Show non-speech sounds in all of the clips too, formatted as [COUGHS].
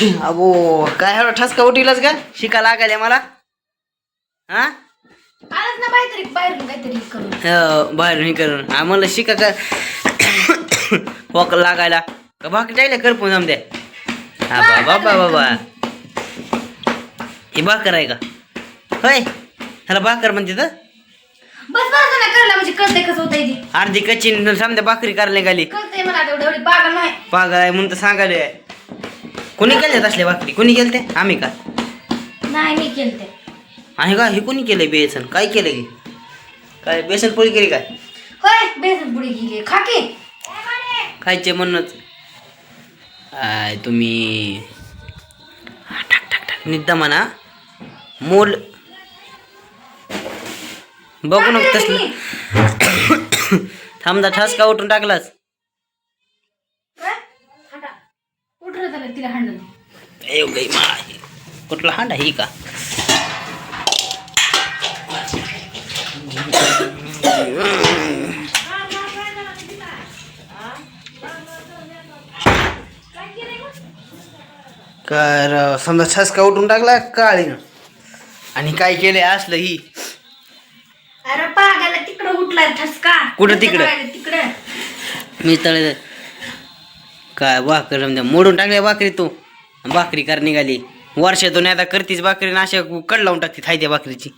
अबो काय हळू ठसका उठीलच का? शिका लागायला मला. हा? आलाच ना काहीतरी बाहेरून काहीतरी करून. हो, बाहेरून हे करून. हा म्हणलं शिका का? वॉक लागायला. का भाकरी टाकल्या करपून जमते हा बाबा बाबा बाबा ही भाकर आहे का? होय ह्याला भाकर म्हणते तर. बस बस ना करायला म्हणजे कळते कसं होतंय ते अर्धी कच्ची समजा भाकरी करायला निघाली. कळतंय मला तेवढं एवढी पागल नाही. पागल आहे म्हणून तर सांगायला. कुणी केले असले भाकरी? कुणी केलं ते आम्ही का? नाही मी केलते. आणि का? हे कुणी केलंय बेसन? काय केलं की काय बेसन पोळी केली काय? होय बेसन पुढे गेली खाके खायचे म्हणूनच. आय तुम्ही हा, टाक टाक टाक. निद्दा म्हणा. मोल. बघू नको तसलं. [COUGHS] थांबदा ठसका उठून टाकलाच उठलं त्याला तिला मा. कुठला हांडा ही का? काय राव, समजा ठसका उठून टाकला काळीनं. आणि काय केलंय असलं ही? अरे पागाला तिकडं उठलाय ठसका कुठं तिकडं? तिकडं. मी तळे काय भाकर समजा मोडून टाकल्या भाकरी तू. भाकरी कर निघाली. वर्षातून आता करतीच भाकरी ना अशा कड लावून टाकते थाय त्या भाकरीची.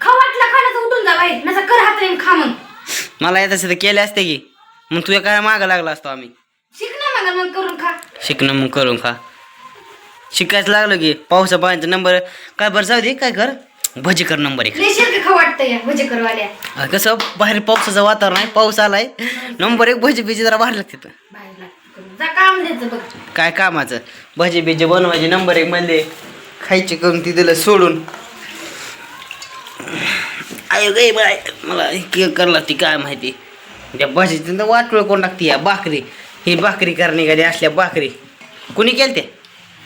खा वाटलं खाण्याचं उठून जा बाहेर. नसा कर हात खा मग. मला येत असं केले असते की. मग तुझ्या काय मागं लागला असतो आम्ही. शिक ना मग मग करून खा. शिकणं मग करून खा. शिकायचं लागलं की पावसा पाण्याचा नंबर काय बरं जाऊ दे काय कर. भजी कर नंबर एक. रेशीर का खा वाटतं या भजे करवाल्या कसं बाहेर पावसाचं वातावरण आहे पाऊस आलाय. [LAUGHS] नंबर एक भजी बिजी जरा बाहेर लागते बाहेर लागतं. जा काम द्यायचं बघ. काय कामाचं? भजी बिजी बनवायचे नंबर एक मध्ये खायची करून ती दिलं सोडून. आयो गे बाय मला के करला ती काय माहिती? त्या भाजीची तर वाटोळ कोण टाकते या भाकरी. ही भाकरी करणे कधी असल्या भाकरी. कुणी केलं ते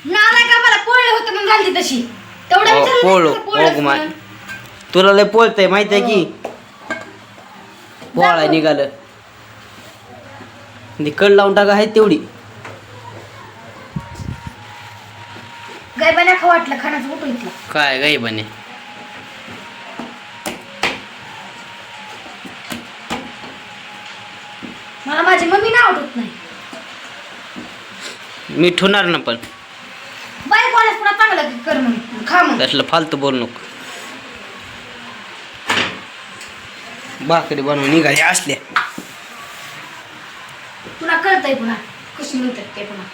नाला का मला? पोळले होते म्हणून घालते तशी. तेवढं ओ, विचारलं पोळो. नाही का पोळलं ओग माय. म्हणून? तुला लय पोळतंय माहिती आहे की पोळा निघालं. ती कड लावून टाका आहे तेवढी. गायबाने खा वाटलं खाण्याचं उठून इथलं. काय गाई बने मला माझी मम्मी ना आवडत नाही. मी ठेवणार ना पण. बाई कोणाच पुन्हा चांगलं की कर म्हणून. खा मग त्यातलं फालतू बोल नको. भाकरी बनवून निघाली असल्या. पुन्हा कळतंय पुन्हा? कशी मिळतात ते पुन्हा.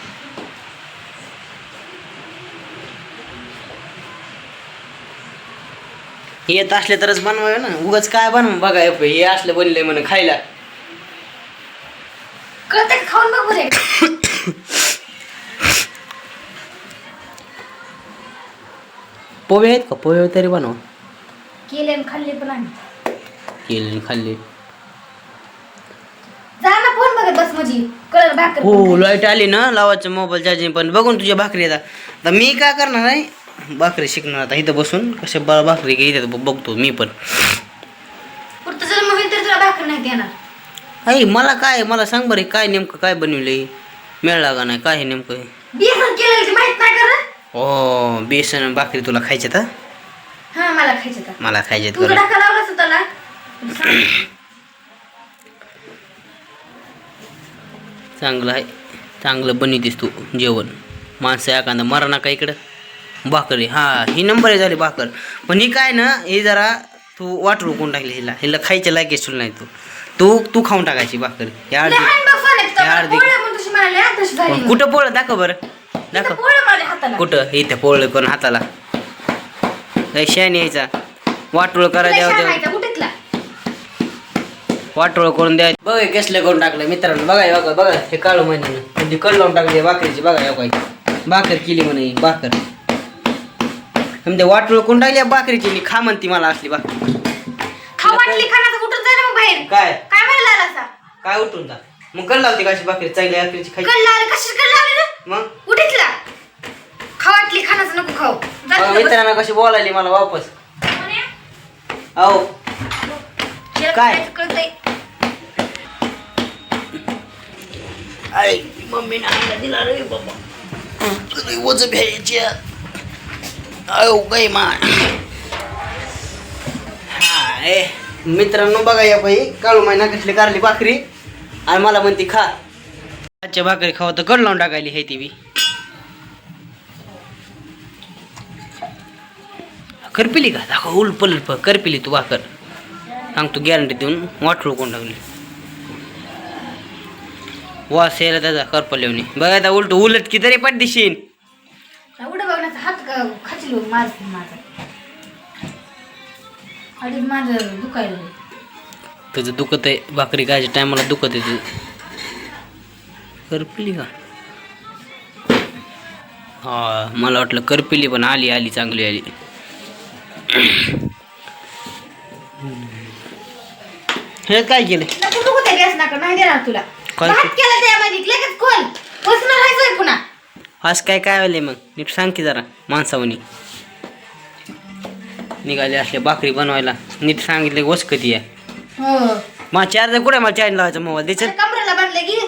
येत असले तरच बनवाय ना. उगाच काय बनव बघा हे हे असलं बनले म्हणे खायला. कळतंय का खाऊन बघ बरे पोहे आहेत का? पोहे तरी बनव. केले खाल्ले पण आम्ही. केले खाल्ले जा ना फोन बघत बस माझी कळर भाकर हो खायची. लाइट आली ना लावायचं मोबाईल चार्जिंग पण. बघून तुझ्या भाकरी आता. मी काय करणार आहे? भाकरी शिकणार आता इथं बसून. कशा बा भाकरी ब- बघतो मी पण. पुढचं जर होईल तर तुला भाकर नाही देणार. आई मला काय मला सांग बरं हे काय नेमकं काय बनवलंय? मिळाला का नाही काय हे नेमकं? हे? बेसन केलेलं ते माहीत नाही कर ओ बेसन आणि भाकरी तुला खायच्यात हा? हा मला खायचं मला खायच्यात तू करा डाका लावलास त्याला [CLEARS THROAT] चांगलं आहे. चांगलं बनवतेस तू जेवण. माणसं एखादं मरा ना का इकडं. भाकरी हा ही नंबर आहे झाली भाकर. पण ही काय ना हे जरा तू वाटरू कोण टाकली हिला. हिला खायच्या लायकीच तुला नाही तू. तू तू खाऊन टाकायची भाकरी. या अर्धी या अर्धी पण कुठं पोळ? दाखव बरं. दाखव. कुठं? इथे पोळ कोण हाताला. लय शेण यायचा. वाटोळ करा द्यावं वाटोळ करून द्या. बघा कसलं करून टाकलं मित्रांनो. बघा बघा बघा हे काळू महिन्यानं म्हणजे कड लावून टाकली भाकरीची. बघा काही भाकर केली म्हणे भाकर. म्हणजे वाटोळ करून टाकली भाकरी केली खा म्हणती मला असली भाकर. काय? काय? असा? उठून जा? मग कड लावते कशी भाकरी? चांगली भाकरीची खायची? कशी रे? मग? उठितला खावाटली खाण्याचं नको खाऊ. मित्रांनो कशी बोलायली मला वापस? अहो. काय? अरे मम्मीने आणला दिला रे बाबा. वज भ्यायच्या अहो गाई मा हाय मित्रांनो बघा या बाई काळू मायना कसली कारली भाकरी. आणि मला म्हणते खा. आजच्या भाकरी खावा तर कड लावून टाकायली हे ती बी. करपिली का? दाखव उलप उलप करपिली तू भाकर. सांगतो गॅरंटी देऊन वाटरू कोण टाकली. वास यायला त्याचा करपल्यावनी बघा आता उलट उलट की तरी पण दिशीन. एवढं बघण्याचा हात का खाचील बघ मारते माझा. आणि माझं दुखायला लागलं. तुझं दुखत आहे भाकरी खायच्या टायमाला दुखत आहे तुझं. करपिली का? हा मला वाटलं करपिली पण आली आली चांगली आली. हे काय केलं? नको नको ते गॅस नका नाही देणार तुला. काय भात? केला त्यामध्ये. लगेच खोल. बसणार राहायचंय पुन्हा. आज काय काय आले मग? नीट सांग की जरा माणसावनी. निघाले असले भाकरी बनवायला. नीट सांगितले वस कधी आहे हो. मग चार्जर कुठे मला चार्ज लावायचा मोबाईल. द्यायचं कमरेला बांधले की?